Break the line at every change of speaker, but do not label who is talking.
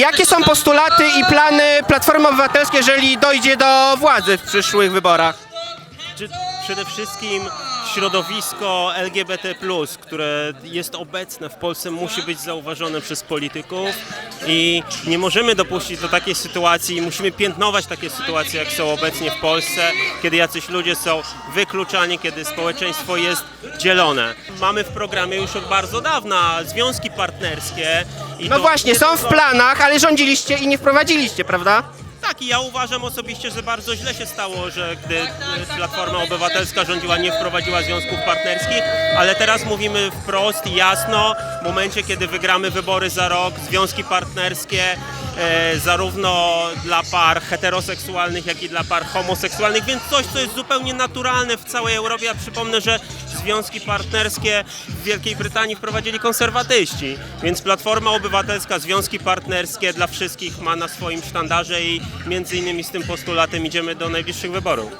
Jakie są postulaty i plany Platformy Obywatelskiej, jeżeli dojdzie do władzy w przyszłych wyborach?
Przede wszystkim środowisko LGBT, które jest obecne w Polsce, musi być zauważone przez polityków i nie możemy dopuścić do takiej sytuacji, musimy piętnować takie sytuacje, jak są obecnie w Polsce, kiedy jacyś ludzie są wykluczani, kiedy społeczeństwo jest dzielone. Mamy w programie już od bardzo dawna związki partnerskie. I
No
to
właśnie,
nie
są w planach, ale rządziliście i nie wprowadziliście, prawda?
Tak, ja uważam osobiście, że bardzo źle się stało, że gdy e, Platforma Obywatelska rządziła, nie wprowadziła związków partnerskich, ale teraz mówimy wprost i jasno, w momencie, kiedy wygramy wybory za rok, związki partnerskie e, zarówno dla par heteroseksualnych, jak i dla par homoseksualnych, więc coś, co jest zupełnie naturalne w całej Europie. Ja przypomnę, że związki partnerskie w Wielkiej Brytanii wprowadzili konserwatyści, więc Platforma Obywatelska, związki partnerskie dla wszystkich ma na swoim sztandarze i między innymi z tym postulatem idziemy do najbliższych wyborów.